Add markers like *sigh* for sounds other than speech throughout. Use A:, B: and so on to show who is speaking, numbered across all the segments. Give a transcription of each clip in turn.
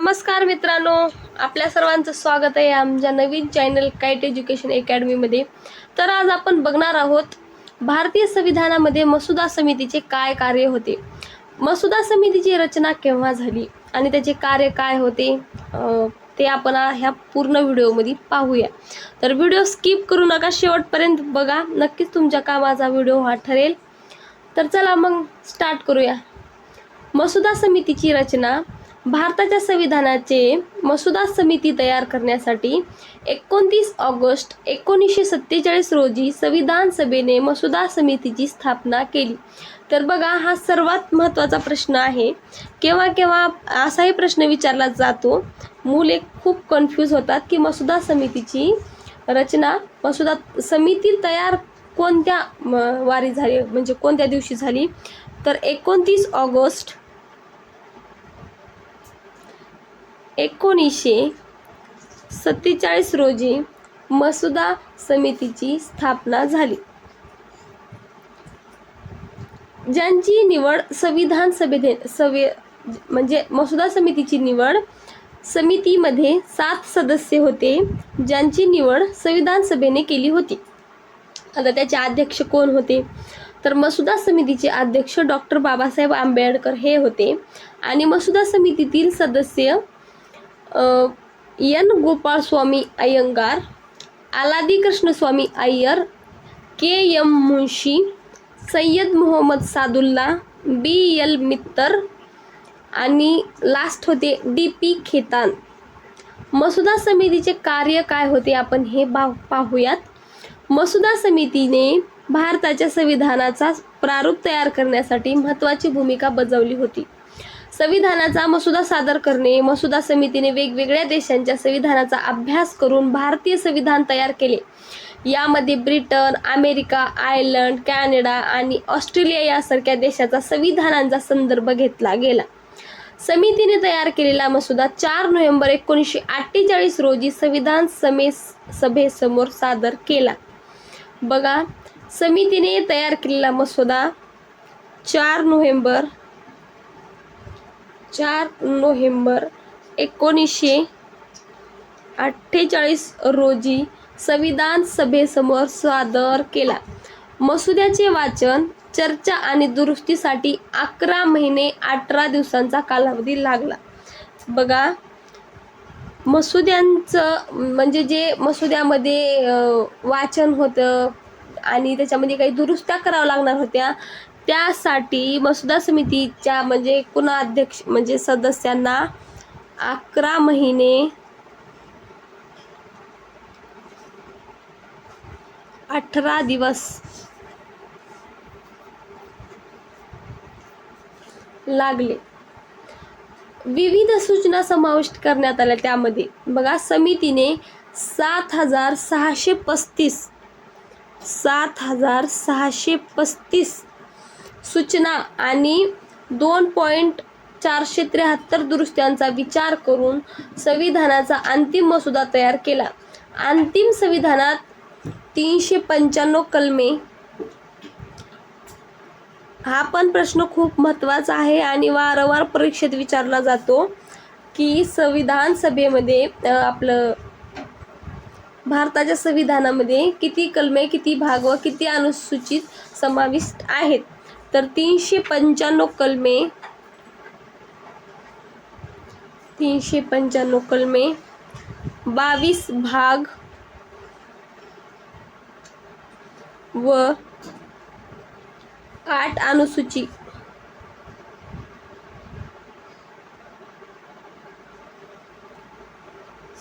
A: नमस्कार मित्रांनो आपल्या सर्वांचं स्वागत आहे आमच्या नवीन चॅनल काईट एज्युकेशन अकॅडमीमध्ये. तर आज आपण बघणार आहोत भारतीय संविधानामध्ये मसुदा समितीचे काय कार्य होते. मसुदा समितीची रचना केव्हा झाली आणि त्याचे कार्य काय होते ते आपण ह्या पूर्ण व्हिडिओमध्ये पाहूया. तर व्हिडिओ स्किप करू नका शेवटपर्यंत बघा. नक्कीच तुमच्या कामाचा व्हिडिओ हा ठरेल. तर चला मग स्टार्ट करूया. मसुदा समितीची रचना भारताच्या संविधानाचे मसुदा समिती तयार करण्यासाठी एकोणतीस ऑगस्ट एकोणीसशे सत्तेचाळीस रोजी संविधान सभेने मसुदा समितीची स्थापना केली. तर बघा हा सर्वात महत्त्वाचा प्रश्न आहे. केव्हा केव्हा असाही प्रश्न विचारला जातो मुले खूप कन्फ्यूज होतात की मसुदा समितीची रचना मसुदा समिती तयार कोणत्या म, वारी झाली म्हणजे कोणत्या दिवशी झाली? तर एकोणतीस ऑगस्ट एकोणीसशे सत्तेचाळीस रोजी मसुदा समितीची स्थापना झाली. ज्यांची निवड संविधान सभेने सवे म्हणजे मसुदा समितीची निवड समितीमध्ये सात सदस्य होते ज्यांची निवड संविधान सभेने केली होती. आता त्याचे अध्यक्ष कोण होते? तर मसुदा समितीचे अध्यक्ष डॉक्टर बाबासाहेब आंबेडकर हे होते आणि मसुदा समितीतील सदस्य N Gopalaswami Ayyangar Alladi Krishnaswami Ayyar K M Munshi Syed Mohammad Saadulla B L Mitter आणि लास्ट होते डी पी खेतान. मसुदा समितीचे कार्य काय होते आपण हे बा पाहूयात. मसुदा समितीने भारताच्या संविधानाचा प्रारूप तयार करण्यासाठी महत्त्वाची भूमिका बजावली होती. संविधानाचा मसुदा सादर करणे मसुदा समितीने वेगवेगळ्या देशांच्या संविधानाचा अभ्यास करून भारतीय संविधान तयार केले. यामध्ये ब्रिटन अमेरिका आयर्लंड कॅनडा आणि ऑस्ट्रेलिया यासारख्या देशाचा संविधानांचा संदर्भ घेतला गेला. समितीने तयार केलेला मसुदा चार नोव्हेंबर एकोणीसशे अठ्ठेचाळीस रोजी संविधान समे सभेसमोर सादर केला. बघा समितीने तयार केलेला मसुदा चार नोव्हेंबर चार नोव्हेंबर एकोणीसशे अठ्ठेचाळीस रोजी संविधान सभेसमोर सादर केला. मसुद्याचे वाचन चर्चा आणि दुरुस्तीसाठी अकरा महिने अठरा दिवसांचा कालावधी लागला. बघा मसुद्यांचं म्हणजे जे मसुद्यामध्ये वाचन होतं आणि त्याच्यामध्ये काही दुरुस्त्या कराव्या लागणार होत्या त्यासाठी मसुदा समितीच्या म्हणजे कुणा अध्यक्ष म्हणजे सदस्यांना अकरा महिने अठरा दिवस लागले. विविध सूचना समाविष्ट करण्यात आल्या त्यामध्ये. बघा समितीने सात हजार सहाशे पस्तीस सात हजार सहाशे पस्तीस सूचना आणि दोन पॉईंट चारशे त्र्याहत्तर दुरुस्त्यांचा विचार करून संविधानाचा अंतिम मसुदा तयार केला. अंतिम संविधानात तीनशे पंच्याण्णव कलमे. हा पण प्रश्न खूप महत्त्वाचा आहे आणि वारंवार परीक्षेत विचारला जातो की संविधान सभेमध्ये आपलं भारताच्या संविधानामध्ये किती कलमे किती भाग व किती अनुसूचित समाविष्ट आहेत? तर तीनशे पंच्याण्णव कलमे तीनशे पंच्याण्णव कलमे बावीस भाग व आठ अनुसूची.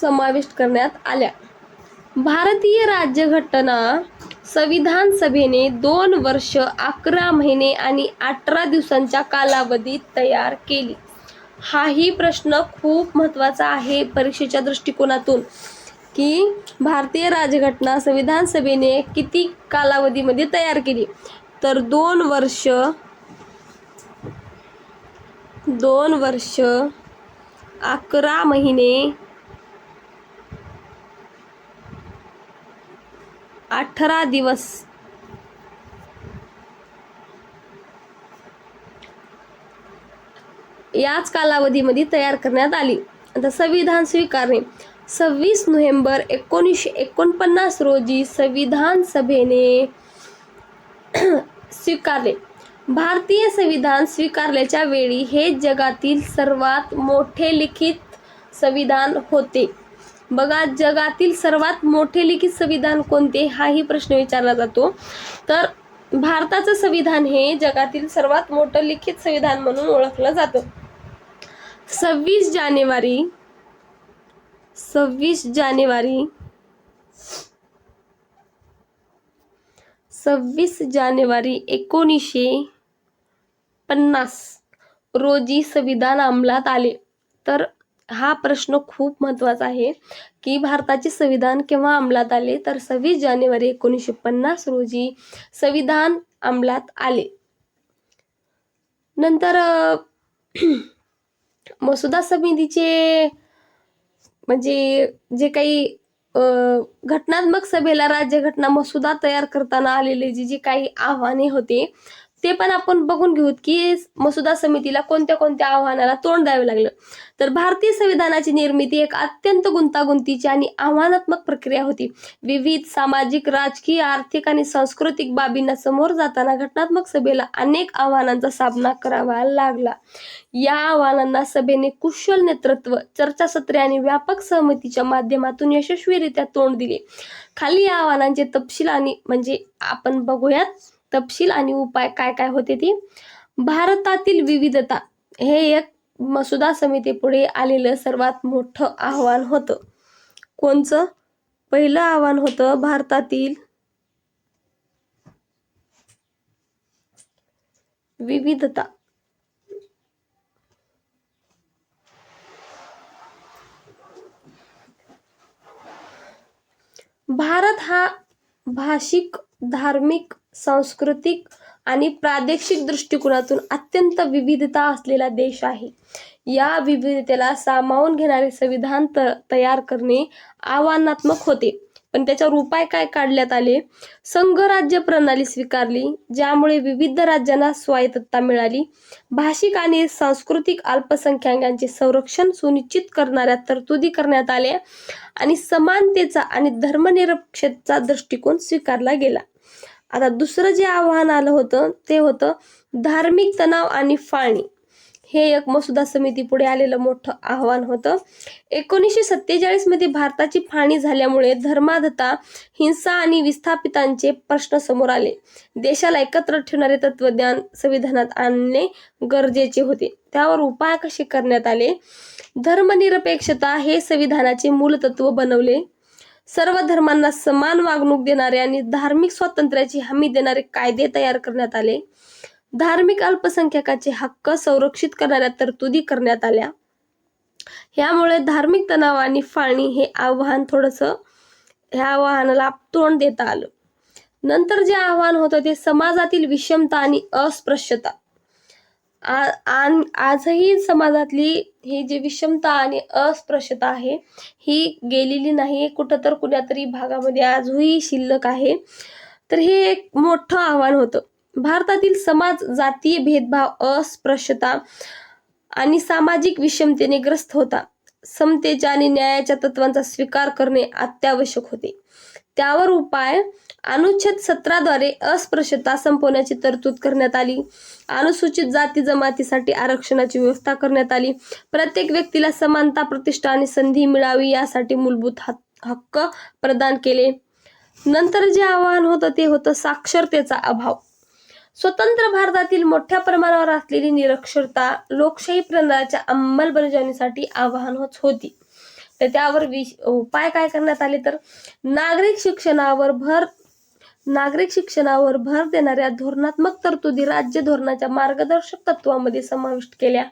A: समाविष्ट करण्यात आल्या. भारतीय राज्यघटना संविधान सभेने दोन वर्ष अकरा महिने आणि अठरा दिवसांच्या कालावधीत तयार केली. हाही प्रश्न खूप महत्त्वाचा आहे परीक्षेच्या दृष्टिकोनातून की भारतीय राजघटना संविधान सभेने किती कालावधीमध्ये तयार केली? तर दोन वर्ष दोन वर्ष अकरा महिने अठरा दिवस. याच कालावधीमध्ये तयार करण्यात आली. आता संविधान स्वीकारणे. सव्वीस नोव्हेंबर एकोणीसशे एकोणपन्नास रोजी संविधान सभेने *clears throat* स्वीकारले. भारतीय संविधान स्वीकारल्याच्या वेळी हे जगातील सर्वात मोठे लिखित संविधान होते. बघा जगातील सर्वात मोठे लिखित संविधान कोणते हाही प्रश्न विचारला जातो. तर भारताचं संविधान हे जगातील सर्वात मोठं लिखित संविधान म्हणून ओळखलं जातं. सव्वीस जानेवारी सव्वीस जानेवारी सव्वीस जानेवारी एकोणीसशे पन्नास रोजी संविधान अंमलात आले. तर हा प्रश्न खूप महत्त्वाचा आहे की भारताचे संविधान केव्हा अंमलात आले? तर सव्वीस जानेवारी एकोणीसशे पन्नास रोजी संविधान अंमलात आले. नंतर *clears throat* मसुदा समितीचे म्हणजे जे काही घटनात्मक सभेला राज्यघटना मसुदा तयार करताना आलेले जे जे काही आव्हाने होते ते पण आपण बघून घेऊत की मसुदा समितीला कोणत्या कोणत्या आव्हानाला तोंड द्यावे लागलं. तर भारतीय संविधानाची निर्मिती एक अत्यंत गुंतागुंतीची आणि आव्हानात्मक प्रक्रिया होती. विविध सामाजिक राजकीय आर्थिक आणि सांस्कृतिक बाबींना समोर जाताना घटनात्मक सभेला अनेक आव्हानांचा सामना करावा लागला. या आव्हानांना सभेने कुशल नेतृत्व चर्चासत्रे आणि व्यापक सहमतीच्या माध्यमातून यशस्वीरित्या तोंड दिले. खाली या आव्हानांचे तपशील आणि म्हणजे आपण बघूयात. तपशील आणि उपाय काय काय होते ती? भारतातील विविधता हे एक मसुदा समितीपुढे आलेलं सर्वात मोठं आव्हान होतं. कोणचं? पहिलं आव्हान होतं भारतातील विविधता. भारत हा भाषिक धार्मिक सांस्कृतिक आणि प्रादेशिक दृष्टिकोनातून अत्यंत विविधता असलेला देश आहे. या विविधतेला सामावून घेणारे संविधान त तयार करणे आव्हानात्मक होते. पण त्याच्यावर उपाय काय काढण्यात आले? संघराज्य प्रणाली स्वीकारली ज्यामुळे विविध राज्यांना स्वायत्तता मिळाली. भाषिक आणि सांस्कृतिक अल्पसंख्याकांचे संरक्षण सुनिश्चित करणाऱ्या तरतुदी करण्यात आल्या आणि समानतेचा आणि धर्मनिरपेक्षतेचा दृष्टिकोन स्वीकारला गेला. आता दुसरं जे आव्हान आलं होतं ते होतं धार्मिक तणाव आणि फाळणी. हे एक मसुदा समितीपुढे आलेलं मोठं आव्हान होतं. एकोणीसशे सत्तेचाळीसमध्ये भारताची फाळणी झाल्यामुळे धर्माधता हिंसा आणि विस्थापितांचे प्रश्न समोर आले. देशाला एकत्र ठेवणारे तत्वज्ञान संविधानात आणणे गरजेचे होते. त्यावर उपाय कसे करण्यात आले? धर्मनिरपेक्षता हे संविधानाचे मूलतत्व बनवले. सर्व धर्मांना समान वागणूक देणारे आणि धार्मिक स्वातंत्र्याची हमी देणारे कायदे तयार करण्यात आले. धार्मिक अल्पसंख्याकाचे हक्क संरक्षित करणाऱ्या तरतुदी करण्यात आल्या. ह्यामुळे धार्मिक तणाव आणि फाळणी हे आव्हान थोडंसं ह्या आव्हानाला तोंड देता आलं. नंतर जे आव्हान होतं ते समाजातील विषमता आणि अस्पृश्यता. आ- आन- आजही समाजातली ही जी विषमता आणि अस्पृश्यता आहे ही गेलेली नाही कुठं तर कुण्या भागामध्ये आजही शिल्लक आहे. तर हे एक मोठं आव्हान होतं. भारतातील समाज जातीय भेदभाव अस्पृश्यता आणि सामाजिक विषमतेने ग्रस्त होता. समतेच्या आणि न्यायाच्या तत्वांचा स्वीकार करणे अत्यावश्यक होते. त्यावर उपाय अनुच्छेद सतराद्वारे अस्पृश्यता संपवण्याची तरतूद करण्यात आली. अनुसूचित जाती जमातीसाठी आरक्षणाची व्यवस्था करण्यात आली. प्रत्येक व्यक्तीला समानता प्रतिष्ठा आणि संधी मिळावी यासाठी मूलभूत हक्क प्रदान केले. नंतर जे आव्हान होतं ते होतं साक्षरतेचा अभाव. स्वतंत्र भारतातील मोठ्या प्रमाणावर असलेली निरक्षरता लोकशाही प्रणालीच्या अंमलबजावणीसाठी आव्हान होत होती. तर त्यावर विश उपाय काय करण्यात आले तर नागरिक शिक्षणावर भर नागरिक शिक्षणावर भर देणाऱ्या धोरणात्मक तरतुदी राज्य धोरणाच्या मार्गदर्शक तत्वामध्ये समाविष्ट केल्या.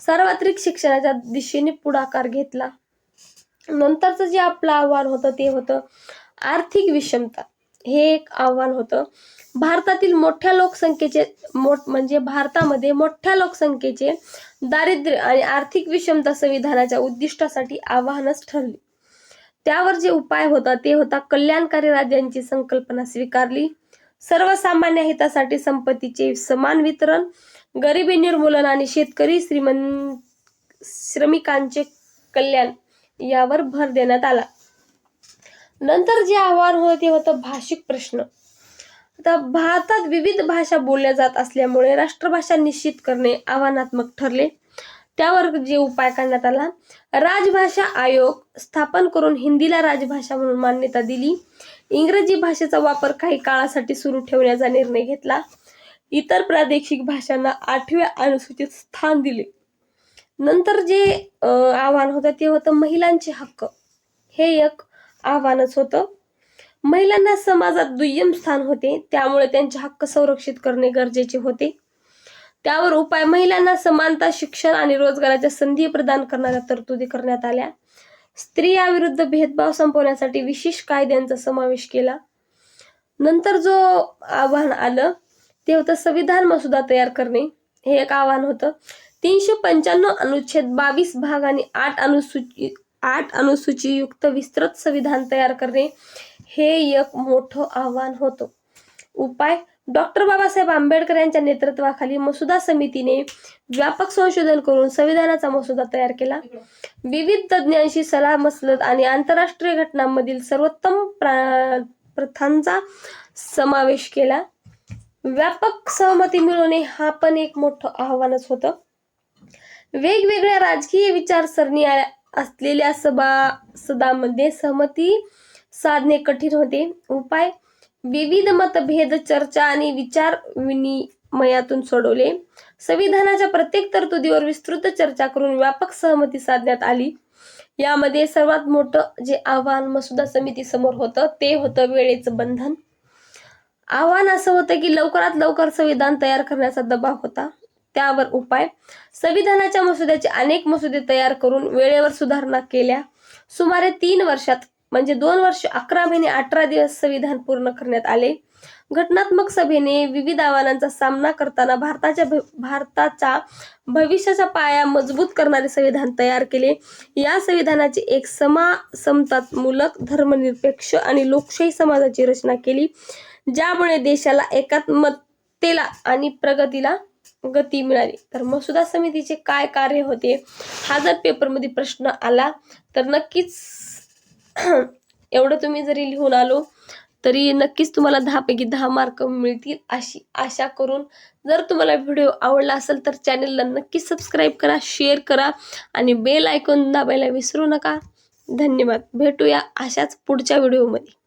A: सार्वत्रिक शिक्षणाच्या दिशेने पुढाकार घेतला. नंतरचं जे आपलं आव्हान होतं ते होतं आर्थिक विषमता. हे एक आव्हान होतं. भारतातील मोठ्या लोकसंख्येचे मोठ म्हणजे भारतामध्ये मोठ्या लोकसंख्येचे दारिद्र्य आणि आर्थिक विषमता संविधानाच्या उद्दिष्टासाठी आव्हानच ठरली. त्यावर जे उपाय होता ते होता कल्याणकारी राज्यांची संकल्पना स्वीकारली. सर्वसामान्य हितासाठी संपत्तीचे समान वितरण गरिबी निर्मूलन आणि शेतकरी श्रीमंत श्रमिकांचे कल्याण यावर भर देण्यात आला. नंतर जे आव्हान होतं ते होतं भाषिक प्रश्न. आता भारतात विविध भाषा बोलल्या जात असल्यामुळे राष्ट्रभाषा निश्चित करणे आव्हानात्मक ठरले. त्यावर जे उपाय करण्यात आला राजभाषा आयोग स्थापन करून हिंदीला राजभाषा म्हणून मान्यता दिली. इंग्रजी भाषेचा वापर काही काळासाठी सुरू ठेवण्याचा निर्णय घेतला. इतर प्रादेशिक भाषांना आठव्या अनुसूचित स्थान दिले. नंतर जे आव्हान होतं ते होतं महिलांचे हक्क. हे एक आव्हानच होतं. महिलांना समाजात दुय्यम स्थान होते. त्यामुळे त्यांचे हक्क संरक्षित करणे गरजेचे होते. त्यावर उपाय महिलांना समानता शिक्षण आणि रोजगाराच्या संधी प्रदान करणाऱ्या तरतुदी करण्यात आल्या. स्त्रियाविरुद्ध भेदभाव संपवण्यासाठी विशेष कायद्यांचा समावेश केला. नंतर जो आव्हान आलं ते होतं संविधान मसुदा तयार करणे. हे एक आव्हान होतं. तीनशे पंच्याण्णव अनुच्छेद बावीस भाग आणि आठ अनुसूची आठ अनुसूचीयुक्त विस्तृत संविधान तयार करणे हे एक मोठं आव्हान होतं. उपाय? डॉक्टर बाबासाहेब आंबेडकर यांच्या नेतृत्वाखाली मसुदा समितीने व्यापक संशोधन करून संविधानाचा मसुदा तयार केला. विविध तज्ज्ञांशी सलाह मसलत आणि आंतरराष्ट्रीय घटनांमधील सर्वोत्तम प्रा- प्रथांचा समावेश केला. व्यापक सहमती मिळवणे हा पण एक मोठं आव्हानच होतं. वेगवेगळ्या राजकीय विचारसरणी असलेल्या सभा सदामध्ये सहमती साधणे कठीण होते. उपाय? विविध मतभेद चर्चा आणि विचार विनिमयातून सोडवले. संविधानाच्या प्रत्येक तरतुदीवर विस्तृत चर्चा करून व्यापक सहमती साधण्यात आली. यामध्ये सर्वात मोठं जे आव्हान मसुदा समिती समोर होतं ते होतं वेळेचं बंधन. आव्हान असं होतं की लवकरात लवकर संविधान तयार करण्याचा दबाव होता. त्यावर उपाय. संविधानाच्या मसुद्याचे अनेक मसुदे तयार करून वेळेवर सुधारणा केल्या. सुमारे तीन वर्षात म्हणजे दोन वर्ष अकरा महिने अठरा दिवस संविधान पूर्ण करण्यात आले. घटनात्मक सभेने विविध आव्हानांचा सामना करताना भारताच्या भ- भारताचा भविष्याचा पाया मजबूत करणारे संविधान तयार केले. या संविधानाची एक समा समतात्मूलक धर्मनिरपेक्ष आणि लोकशाही समाजाची रचना केली ज्यामुळे देशाला एकात्मतेला आणि प्रगतीला गती मिळाली. तर मसुदा समितीचे काय कार्य होते? हा जर पेपरमध्ये प्रश्न आला तर नक्कीच *clears throat* एवढं तुम्ही जरी लिहून आलो तरी नक्कीच तुम्हाला दहापैकी दहा मार्क मिळतील अशी आशा करून. जर तुम्हाला व्हिडिओ आवडला असेल तर चॅनलला नक्की सबस्क्राईब करा शेअर करा आणि बेल आयकॉन दाबायला विसरू नका. धन्यवाद. भेटूया अशाच पुढच्या व्हिडिओमध्ये.